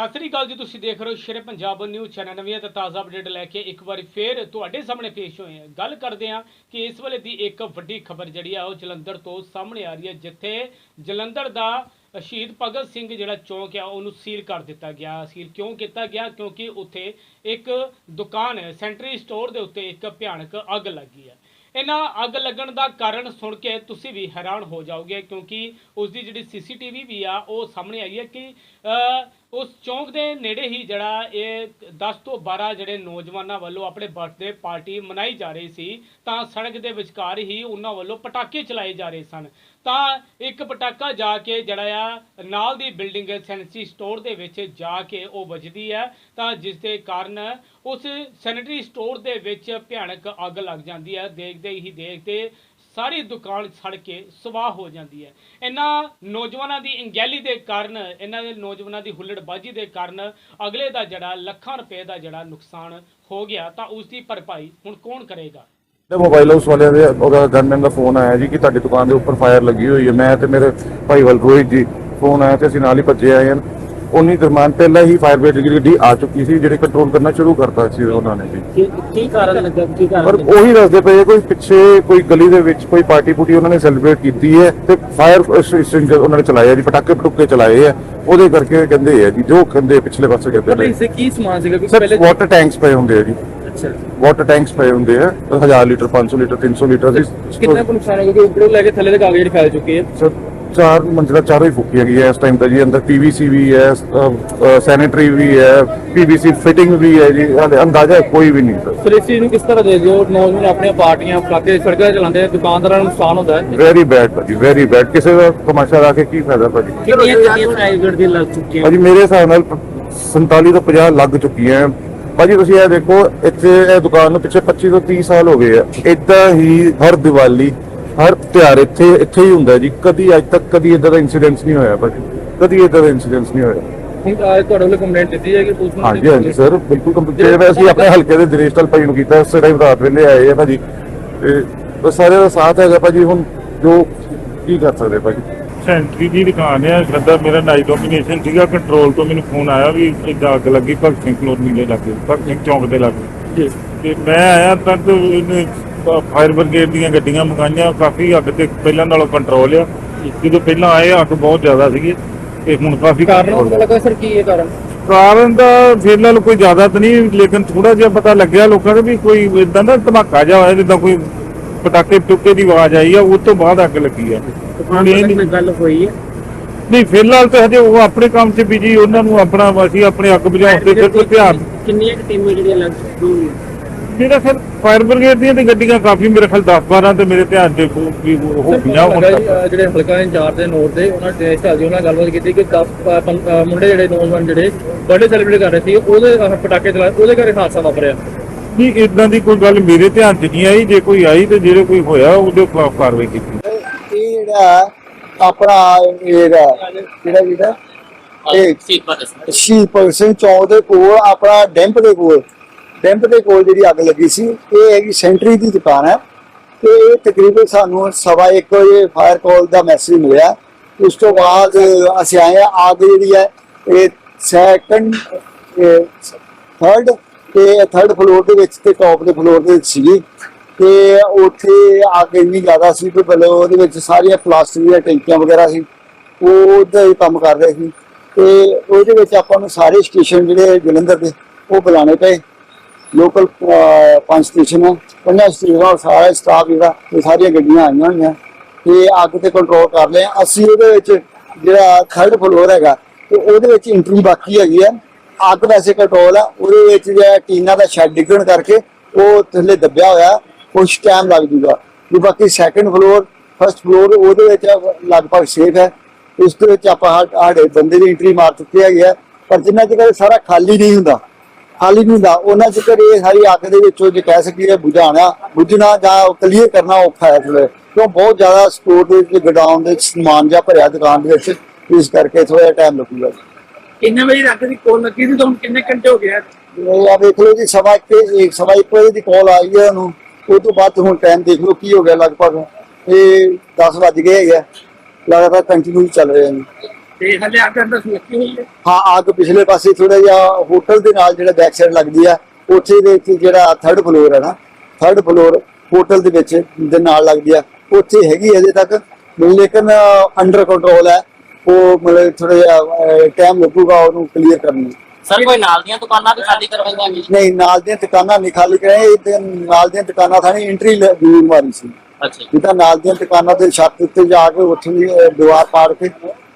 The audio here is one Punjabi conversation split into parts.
ਸਤਿ ਸ੍ਰੀ ਅਕਾਲ ਜੀ, ਤੁਸੀਂ ਦੇਖ ਰਹੇ ਹੋ ਸ਼ੇਰੇ ਪੰਜਾਬ ਨਿਊਜ਼ ਚੈਨਲ ਨਵੀਆਂ ਤੇ ਤਾਜ਼ਾ ਅਪਡੇਟ ਲੈ ਕੇ ਇੱਕ ਵਾਰੀ ਫੇਰ ਤੁਹਾਡੇ ਸਾਹਮਣੇ ਪੇਸ਼ ਹੋਏ ਹਾਂ। ਗੱਲ ਕਰਦੇ ਹਾਂ ਕਿ ਇਸ ਵੇਲੇ ਦੀ ਇੱਕ ਵੱਡੀ ਖਬਰ ਜਿਹੜੀ ਆ, ਉਹ ਜਲੰਧਰ ਤੋਂ ਸਾਹਮਣੇ ਆ ਰਹੀ ਹੈ, ਜਿੱਥੇ ਜਲੰਧਰ ਦਾ ਸ਼ਹੀਦ ਭਗਤ ਸਿੰਘ ਜਿਹੜਾ ਚੌਂਕ ਆ, ਉਹਨੂੰ ਸੀਲ ਕਰ ਦਿੱਤਾ ਗਿਆ। ਸੀਲ ਕਿਉਂ ਕੀਤਾ ਗਿਆ? ਕਿਉਂਕਿ ਉੱਥੇ ਇੱਕ ਦੁਕਾਨ ਸੈਂਟਰੀ ਸਟੋਰ ਦੇ ਉੱਤੇ ਇੱਕ ਭਿਆਨਕ ਅੱਗ ਲੱਗੀ ਹੈ। ਇਹਨਾਂ ਅੱਗ ਲੱਗਣ ਦਾ ਕਾਰਨ ਸੁਣ ਕੇ ਤੁਸੀਂ ਵੀ ਹੈਰਾਨ ਹੋ ਜਾਓਗੇ, ਕਿਉਂਕਿ ਉਸ ਦੀ ਜਿਹੜੀ ਸੀਸੀਟੀਵੀ ਵੀ ਆ, ਉਹ ਸਾਹਮਣੇ ਆਈ ਹੈ ਕਿ ਉਸ ਚੌਂਕ ਦੇ ਨੇੜੇ ਹੀ ਜਿਹੜਾ ਇਹ 10 ਤੋਂ 12 ਜਿਹੜੇ ਨੌਜਵਾਨਾਂ ਵੱਲੋਂ ਆਪਣੇ ਬਰਥਡੇ ਪਾਰਟੀ ਮਨਾਈ ਜਾ ਰਹੀ ਸੀ, ਤਾਂ ਸੜਕ ਦੇ ਵਿਚਕਾਰ ਹੀ ਉਹਨਾਂ ਵੱਲੋਂ ਪਟਾਕੇ ਚਲਾਏ ਜਾ ਰਹੇ ਸਨ। ਤਾਂ ਇੱਕ ਪਟਾਕਾ ਜਾ ਕੇ ਜਿਹੜਾ ਆ, ਨਾਲ ਦੀ ਬਿਲਡਿੰਗ ਸੈਨਿਟਰੀ ਸਟੋਰ ਦੇ ਵਿੱਚ ਜਾ ਕੇ ਉਹ ਵੱਜਦੀ ਹੈ ਤਾਂ ਜਿਸ ਦੇ ਕਾਰਨ ਉਸ ਸੈਨਿਟਰੀ ਸਟੋਰ ਦੇ ਵਿੱਚ ਭਿਆਨਕ ਅੱਗ ਲੱਗ ਜਾਂਦੀ ਹੈ ਦੇਖਦੇ ਹੀ ਦੇਖਦੇ ਸਾਰੀ ਦੁਕਾਨ ਸੜ ਕੇ ਸਵਾਹ ਹੋ ਜਾਂਦੀ ਹੈ। ਇਹਨਾਂ ਨੌਜਵਾਨਾਂ ਦੀ ਅੰਗੈਲੀ ਦੇ ਕਾਰਨ, ਇਹਨਾਂ ਦੇ ਨੌਜਵਾਨਾਂ ਦੀ ਹੁੱਲੜਬਾਜ਼ੀ ਦੇ ਕਾਰਨ ਅਗਲੇ ਦਾ ਜਿਹੜਾ ਲੱਖਾਂ ਰੁਪਏ ਦਾ ਜਿਹੜਾ ਨੁਕਸਾਨ ਹੋ ਗਿਆ, ਤਾਂ ਉਸ ਦੀ ਭਰਪਾਈ ਹੁਣ ਕੌਣ ਕਰੇਗਾ? ਤੇ ਮੋਬਾਈਲ ਹਾਊਸ ਵਾਲਿਆਂ ਦੇ ਉਹਦਾ ਗਨਮੈਨ ਦਾ ਫੋਨ ਆਇਆ ਜੀ ਕਿ ਤੁਹਾਡੀ ਦੁਕਾਨ ਦੇ ਉੱਪਰ ਫਾਇਰ ਲੱਗੀ ਹੋਈ ਹੈ। ਮੈਂ ਤੇ ਮੇਰੇ ਭਾਈ ਵੱਲ ਰੋਹਿਤ ਜੀ ਫੋਨ ਆਇਆ ਤੇ ਅਸੀਂ ਨਾਲ ਹੀ ਭੱਜੇ ਆਏ ਹਾਂ। ਉਨੀ ਦਰਮਾਨ ਪਹਿਲਾਂ ਹੀ ਫਾਇਰ ਬ੍ਰਿਗੇਡ ਦੀ ਗੱਡੀ ਆ ਚੁੱਕੀ ਸੀ ਜਿਹੜੇ ਕੰਟਰੋਲ ਕਰਨਾ ਸ਼ੁਰੂ ਕਰਤਾ ਸੀ ਉਹਨਾਂ ਨੇ ਜੀ। ਕੀ ਕੀ ਕਾਰਨ ਲੱਗਾ? ਕੀ ਪਰ ਕਾਰਨ? ਉਹੀ ਦੱਸਦੇ ਪਏ ਕੋਈ ਪਿੱਛੇ ਕੋਈ ਗਲੀ ਦੇ ਵਿੱਚ ਕੋਈ ਪਾਰਟੀ ਪੂਟੀ ਉਹਨਾਂ ਨੇ ਸੈਲੀਬ੍ਰੇਟ ਕੀਤੀ ਹੈ ਤੇ ਫਾਇਰ ਐਕਸਟਿੰਗਰ ਉਹਨਾਂ ਨੇ ਚਲਾਏ ਆ ਜੀ ਪਟਾਕੇ ਪਟੁਕੇ ਚਲਾਏ ਆ। ਉਹਦੇ ਕਰਕੇ ਕਹਿੰਦੇ ਆ ਜੀ ਜੋ ਕਹਿੰਦੇ ਪਿਛਲੇ ਪਾਸੇ ਕਹਿੰਦੇ ਨੇ ਇਸੇ ਕੀ ਸਮਾਨ ਸੀਗਾ? ਕਿਉਂਕਿ ਸਰ ਪਹਿਲੇ ਵਾਟਰ ਟੈਂਕਸ ਪਏ ਹੁੰਦੇ ਆ ਜੀ। ਅੱਛਾ। ਵਾਟਰ ਟੈਂਕਸ ਪਏ ਹੁੰਦੇ ਆ 1000 ਲੀਟਰ 500 ਲੀਟਰ 300 ਲੀਟਰ ਦੀ ਕਿੰਨਾ ਕੁ ਨੁਕਸਾਨ ਹੈ? ਕਿਉਂਕਿ ਉੱਪਰੋਂ ਲੈ ਕੇ ਥੱਲੇ ਤੱਕ ਕਾਗਜ਼ ਜਿਹੜੇ ਫੈਲ ਚੁੱਕੇ ਆ। ਸਰ ਚਾਰ ਮੰਜ਼ਿਲਾ ਚਾਰੋਂ ਹੀ ਫੁੱਕੀ ਹੈਗੀ ਹੈ ਇਸ ਟਾਈਮ ਤਾਂ ਜੀ। ਅੰਦਰ ਪੀਵੀਸੀ ਵੀ ਹੈ ਸੈਨੀਟਰੀ ਵੀ ਹੈ ਪੀਵੀਸੀ ਫਿਟਿੰਗ ਵੀ ਹੈ ਜੀ। ਹਾਲੇ ਅੰਦਾਜ਼ਾ ਕੋਈ ਵੀ ਨਹੀਂ ਸਰ। ਫਿਰ ਇਸ ਚੀਜ਼ ਨੂੰ ਕਿਸ ਤਰ੍ਹ ਦੇ ਦਿਓ? ਨੌਜਵਾਨ ਆਪਣੀਆਂ ਪਾਰਟੀਆਂ ਪਟਾਕੇ ਸੜਕਾਂ ਚਲਾਉਂਦੇ ਆ ਦੁਕਾਨਦਾਰਾਂ ਨੂੰ ਨੁਕਸਾਨ ਹੁੰਦਾ ਹੈ? ਵੈਰੀ ਬੈਡ ਭਾਜੀ ਵੈਰੀ ਬੈਡ ਕਿਸੇ ਦਾ ਤਮਾਸ਼ਾ ਲਾ ਕੇ ਕੀ ਫਾਇਦਾ ਭਾਜੀ? ਕਿੰਨੀਆਂ ਗੱਡੀਆਂ ਟਾਈਗਰ ਦੀ ਲੱਗ ਚੁੱਕੀਆਂ? ਭਾਜੀ ਮੇਰੇ ਹਿਸਾਬ ਨਾਲ 47 ਤੋਂ 50 ਲੱਗ ਚੁੱਕੀਆਂ ਭਾਜੀ ਤੁਸੀਂ ਇਹ ਦੇਖੋ ਇੱਥੇ ਇਹ ਦੁਕਾਨ ਨੂੰ ਪਿੱਛੇ 25 ਤੋਂ 30 ਸਾਲ ਹੋ ਗਏ ਆ। ਇਦਾਂ ਹੀ ਹਰ ਦੀਵਾਲੀ ਹਰ ਤਿਉਹਾਰ ਇੱਥੇ ਇੱਥੇ ਹੀ ਹੁੰਦਾ ਜੀ। ਕਦੀ ਅੱਜ ਤੱਕ ਕਦੀ ਇਦਾਂ ਦਾ ਇਨਸੀਡੈਂਟ ਨਹੀਂ ਹੋਇਆ ਭਾਜੀ। ਕਦੀ ਇਦਾਂ ਦਾ ਇਨਸੀਡੈਂਟ ਨਹੀਂ ਹੋਇਆ। ਅੱਜ ਤੁਹਾਡੇ ਵੱਲੋਂ ਕੰਪਲੇਂਟ ਦਿੱਤੀ ਹੈ ਕਿ ਪੁਲਿਸ ਨੂੰ ਹਾਂਜੀ ਹਾਂਜੀ ਸਰ ਬਿਲਕੁਲ ਕੰਪਲੀਟ ਜਿਵੇਂ ਅਸੀਂ ਆਪਣੇ ਹਲਕੇ ਦੇ ਦਿਨੇਸ਼ਟਲ ਭਾਈ ਨੂੰ ਕੀਤਾ ਉਸੇ ਟਾਈਮ ਰਾਤ ਵੇਲੇ ਆਏ ਆ ਭਾਜੀ। ਤੇ ਬਸ ਸਾਰਿਆਂ ਦਾ ਸਾਥ ਹੈਗਾ ਭਾਜੀ ਹੁਣ ਜੋ ਕੀ ਕਰ ਸਕਦੇ ਭਾਜੀ? ਸੈਂਟਰੀ ਦੀ ਦੁਕਾਨ ਹੈ ਗੱਦਾ ਮੇਰਾ ਨਾਈਟ ਡੋਮੀਨੇਸ਼ਨ ਸੀਗਾ ਕੰਟਰੋਲ ਤੋਂ ਮੈਨੂੰ ਫੋਨ ਆਇਆ ਵੀ ਇੱਦਾਂ ਅੱਗ ਲੱਗੀ ਭਗਤ ਸਿੰਘ ਕਲੋਨੀ ਦੇ ਲਾਗੇ ਭਗਤ ਸਿੰਘ ਚੌਂਕ ਦੇ ਲਾਗੇ। ਜੀ। ਤੇ ਮੈਂ ਆਇਆ ਫਾਇਰ ਬ੍ਰਿਗੇਡ ਦੀਆਂ ਗੱਡੀਆਂ ਮੰਗਾਈਆਂ ਕਾਫੀ ਅੱਗ ਤੇ ਪਹਿਲਾਂ ਨਾਲੋਂ ਕੰਟਰੋਲ ਆ। ਜਦੋਂ ਪਹਿਲਾਂ ਆਏ ਅੱਗ ਬਹੁਤ ਜ਼ਿਆਦਾ ਸੀਗੀ ਤੇ ਹੁਣ ਕਾਫੀ ਕਾਰਨ ਪਤਾ। ਲੱਗਾ ਸਰ ਕੀ ਹੈ ਕਾਰਨ? ਕਾਰਨ ਦਾ ਫਿਲਹਾਲ ਕੋਈ ਜ਼ਿਆਦਾ ਤਾਂ ਨਹੀਂ ਲੇਕਿਨ ਥੋੜਾ ਜਿਹਾ ਪਤਾ ਲੱਗਿਆ ਲੋਕਾਂ ਨੂੰ ਵੀ ਕੋਈ ਇਦਾਂ ਦਾ ਧਮਾਕਾ ਜਿਹਾ ਹੋਇਆ ਜਿੱਦਾਂ ਕੋਈ ਪਟਾਕੇ ਟੁੱਕੇ ਦੀ ਆਵਾਜ਼ ਆਈ ਆ ਉਸ ਤੋਂ ਬਾਅਦ ਅੱਗ ਲੱਗੀ ਆ। ਨਹੀਂ, ਤੱਕ ਨਹੀਂ। ਕੋਈ ਗੱਲ ਹੋਈ ਹੈ ਨਹੀਂ ਫਿਲਹਾਲ ਤਾਂ ਹਜੇ ਉਹ ਆਪਣੇ ਕੰਮ 'ਚ ਬਿਜ਼ੀ ਉਹਨਾਂ ਨੂੰ ਆਪਣਾ ਅਸੀਂ ਆਪਣੇ ਅੱਗ ਬੁਝਾਉਣ ਤੇ ਸਿਰਫ ਧਿਆਨ ਕਿੰਨੀਆਂ ਟੀਮਾਂ ਜਿਹੜੀਆਂ ਲੱਗ ਚੁੱਕੀਆਂ ਜਿਹੜਾ ਫਿਰ ਫਾਇਰ ਬ੍ਰਿਗੇਡ ਦੀਆਂ ਤੇ ਗੱਡੀਆਂ ਕਾਫੀ ਮੇਰੇ ਖਿਆਲ 10 12 ਤੇ ਮੇਰੇ ਧਿਆਨ ਤੇ ਉਹ ਵੀ ਉਹ ਹੋ ਸਰ ਗਈਆਂ ਹੁਣ ਤੱਕ। ਜਿਹੜੇ ਹਲਕਾ ਇੰਚਾਰਜ ਦੇ ਨੋਟ ਦੇ ਉਹਨਾਂ ਨੇ ਢਾਲ ਜੀ ਉਹਨਾਂ ਨਾਲ ਗੱਲਬਾਤ ਕੀਤੀ ਕਿ 10 ਮੁੰਡੇ ਜਿਹੜੇ ਨੌਜਵਾਨ ਜਿਹੜੇ ਬਰਥਡੇ ਸੈਲੀਬ੍ਰੇਟ ਕਰ ਰਹੇ ਸੀ ਉਹਦੇ ਪਟਾਕੇ ਚਲਾਏ ਉਹਦੇ ਕਰਕੇ ਹਾਦਸਾ ਵਾਪਰਿਆ। ਨਹੀਂ ਇਦਾਂ ਦੀ ਕੋਈ ਗੱਲ ਮੇਰੇ ਧਿਆਨ 'ਚ ਨਹੀਂ ਆਈ। ਜੇ ਕੋਈ ਆਈ ਤੇ ਜਿਹੜੇ ਕੋਈ ਹੋਇਆ ਉਹਦੇ ਖਿਲਾਫ ਕਾਰਵਾਈ ਕੀਤੀ। ਇਹ ਜਿਹੜਾ ਆਪਣਾ ਇਹਦਾ ਕਿਹੜਾ ਜਿਹੜਾ ਇਹ ਸ਼ਹੀਦ ਭਗਤ ਸਿੰਘ ਚੌਂਕ ਦੇ ਕੋਲ ਆਪਣਾ ਡੈਂਪ ਦੇ ਕੋਲ। ਡੈਂਪ ਦੇ ਕੋਲ ਜਿਹੜੀ ਅੱਗ ਲੱਗੀ ਸੀ, ਇਹ ਹੈਗੀ ਸੈਂਟਰੀ ਦੀ ਦੁਕਾਨ ਹੈ। ਤੇ ਇਹ ਤਕਰੀਬਨ ਸਾਨੂੰ ਸਵਾ ਇੱਕ ਵਜੇ ਫਾਇਰ ਕਾਲ ਦਾ ਮੈਸੇਜ ਮਿਲਿਆ। ਉਸ ਤੋਂ ਬਾਅਦ ਅਸੀਂ ਆਏ ਹਾਂ, ਅੱਗ ਜਿਹੜੀ ਹੈ, ਇਹ ਸੈਕੰਡ ਥਰਡ ਤੇ ਥਰਡ ਫਲੋਰ ਦੇ ਵਿੱਚ ਤੇ ਟੌਪ ਦੇ ਫਲੋਰ ਦੇ ਵਿੱਚ ਸੀਗੀ। ਤੇ ਉੱਥੇ ਅੱਗ ਇੰਨੀ ਜ਼ਿਆਦਾ ਸੀ ਕਿ ਬਲੇ ਉਹਦੇ ਵਿੱਚ ਸਾਰੀਆਂ ਪਲਾਸਟਿਕ ਦੀਆਂ ਟੈਂਕੀਆਂ ਵਗੈਰਾ ਸੀ, ਉਹ ਉਹਦਾ ਹੀ ਕੰਮ ਕਰ ਰਹੇ ਸੀ। ਤੇ ਉਹਦੇ ਵਿੱਚ ਆਪਾਂ ਨੂੰ ਸਾਰੇ ਸਟੇਸ਼ਨ ਜਿਹੜੇ ਜਲੰਧਰ ਦੇ, ਉਹ ਬੁਲਾਣੇ ਪਏ। ਲੋਕਲ ਪੰਜ ਸਟੇਸ਼ਨ ਹੈ ਪੰਜਾਂ ਸਟੇਸ਼ਨਾਂ ਸਾਰਾ ਸਟਾਫ ਜਿਹੜਾ, ਇਹ ਸਾਰੀਆਂ ਗੱਡੀਆਂ ਆਈਆਂ ਹੋਈਆਂ। ਤੇ ਅੱਗ ਤੇ ਕੰਟਰੋਲ ਕਰ ਲਏ ਅਸੀਂ ਉਹਦੇ ਵਿੱਚ ਜਿਹੜਾ ਥਰਡ ਫਲੋਰ ਹੈਗਾ, ਤੇ ਉਹਦੇ ਵਿੱਚ ਇੰਟਰੀ ਬਾਕੀ ਹੈਗੀ ਹੈ ਅੱਗ ਵੈਸੇ ਕੰਟਰੋਲ ਆ। ਉਹਦੇ ਵਿੱਚ ਜਿਹੜਾ ਟੀਨਾ ਦਾ ਸ਼ੈੱਡ ਡਿੱਗਣ ਕਰਕੇ ਉਹ ਥੱਲੇ ਦੱਬਿਆ ਹੋਇਆ। ਕੁਝ ਟਾਈਮ ਲੱਗ ਜੂਗਾ। ਵੀ ਬਾਕੀ ਸੈਕੰਡ ਫਲੋਰ ਫਸਟ ਫਲੋਰ ਉਹਦੇ ਵਿੱਚ ਲਗਭਗ ਸੇਫ ਹੈ। ਉਸ ਦੇ ਵਿੱਚ ਆਪਾਂ ਸਾ- ਬੰਦੇ ਦੀ ਐਂਟਰੀ ਮਾਰ ਚੁੱਕੇ ਹੈਗੇ ਆ। ਪਰ ਜਿੰਨਾ ਚਿਰ ਸਾਰਾ ਖਾਲੀ ਨਹੀਂ ਹੁੰਦਾ ਖਾਲੀ ਨਹੀਂ ਹੁੰਦਾ। ਉਹਨਾਂ ਚਿਰ ਇਹ ਸਾਰੀ ਅੱਗ ਦੇ ਵਿੱਚੋਂ ਜੇ ਕਹਿ ਸਕੀਏ ਬੁਝਾਉਣਾ ਬੁਝਣਾ ਜਾਂ ਕਲੀਅਰ ਕਰਨਾ ਔਖਾ ਹੈ ਥੋੜ੍ਹਾ। ਕਿਉਂ ਬਹੁਤ ਜ਼ਿਆਦਾ ਸਟੋਰ ਦੇ ਵਿੱਚ ਗਡਾਊਨ ਦੇ ਸਮਾਨ ਜਿਹਾ ਭਰਿਆ ਦੁਕਾਨ ਦੇ ਵਿੱਚ ਇਸ ਕਰਕੇ ਥੋੜਾ ਟਾਈਮ ਲੱਗੂਗਾ। ਕਿੰਨੇ ਵਜੇ ਰਾਤ ਦੀ ਕੋਲ ਲੱਗੀ ਸੀ ਤੁਹਾਨੂੰ? ਕਿੰਨੇ ਘੰਟੇ ਹੋ ਗਏ ਆ? ਦੇਖ ਲਓ ਜੀ ਸਵਾ ਇੱਕ ਇੱਕ ਸਵਾ ਇੱਕ ਵਜੇ ਦੀ ਕਾਲ ਆਈ ਹੈ ਉਹਨੂੰ। ਉਹ ਤੋਂ ਬਾਅਦ ਹੁਣ ਟਾਈਮ ਦੇਖ ਲਓ ਕੀ ਹੋ ਗਿਆ ਲਗਭਗ। ਇਹ 10 ਵੱਜ ਗਏ ਹੈਗੇ। ਲਗਾਤਾਰ ਕੰਟੀਨਿਊ ਚੱਲ ਰਿਹਾ ਹੈ ਤੇ ਹਲੇ ਅੱਗ ਅੰਦਰ ਲੱਗੀ ਹੋਈ ਹੈ। ਹਾਂ ਅੱਗ ਪਿਛਲੇ ਪਾਸੇ ਥੋੜਾ ਜਿਹਾ ਹੋਟਲ ਦੇ ਨਾਲ ਜਿਹੜਾ ਬੈਕ ਸਾਈਡ ਲੱਗਦੀ ਆ ਉੱਥੇ ਦੇ ਜਿਹੜਾ ਥਰਡ ਫਲੋਰ ਹੈ ਨਾ ਥਰਡ ਫਲੋਰ ਹੋਟਲ ਦੇ ਵਿੱਚ ਦੇ ਨਾਲ ਲੱਗਦੀ ਆ। ਉੱਥੇ ਹੈਗੀ ਅਜੇ ਤੱਕ ਲੇਕਿਨ ਅੰਡਰ ਕੰਟਰੋਲ ਹੈ ਉਹ ਮਤਲਬ ਥੋੜਾ ਜਿਹਾ ਟਾਈਮ ਲੱਗੂਗਾ ਉਹਨੂੰ ਕਲੀਅਰ ਕਰਨ ਨੂੰ। ਸਰ ਕੋਈ ਨਾਲ ਦੀਆਂ ਦੁਕਾਨਾਂ ਵੀ ਖਾਲੀ ਕਰਵਾਈਆਂ ਨਹੀਂ ਨਾਲ ਦੀਆਂ ਦੁਕਾਨਾਂ ਨਹੀਂ ਖਾਲੀ ਕਰਾਏ ਇਹ ਤੇ ਨਾਲ ਦੀਆਂ ਦੁਕਾਨਾਂ ਥਾਣੀ ਐਂਟਰੀ ਜ਼ਰੂਰ ਮਾਰੀ ਸੀ। ਅੱਛਾ ਜਿੱਦਾਂ ਨਾਲ ਦੀਆਂ ਦੁਕਾਨਾਂ ਤੇ ਛੱਤ ਉੱਤੇ ਜਾ ਕੇ ਉੱਥੋਂ ਦੀ ਦੀਵਾਰ ਪਾੜ ਕੇ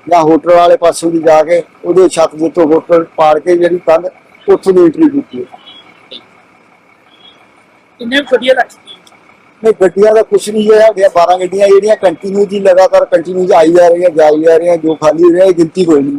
ਜਾਂ ਹੋਟਲ ਵਾਲੇ ਪਾਸੋਂ ਦੀ ਜਾ ਕੇ ਉਹਦੇ ਛੱਤ ਦੇ ਉੱਤੋਂ ਹੋਟਲ ਪਾੜ ਕੇ ਜਿਹੜੀ ਕੰਧ ਉੱਥੋਂ ਦੀ ਐਂਟਰੀ ਕੀਤੀ ਹੈ। ਕਿੰਨੇ ਗੱਡੀਆਂ ਲੱਗ ਚੁੱਕੀਆਂ? ਨਹੀਂ ਗੱਡੀਆਂ ਦਾ ਕੁਝ ਨਹੀਂ ਹੈ। ਸਾਡੀਆਂ 12 ਗੱਡੀਆਂ ਜਿਹੜੀਆਂ ਕੰਟੀਨਿਊ ਜੀ ਲਗਾਤਾਰ ਕੰਟੀਨਿਊ ਆਈ ਜਾ ਰਹੀਆਂ ਜਾਈ ਜਾ ਰਹੀਆਂ ਜੋ ਖਾਲੀ ਹੋ ਰਿਹਾ ਇਹ ਗਿਣਤੀ ਕੋਈ ਨਹੀਂ।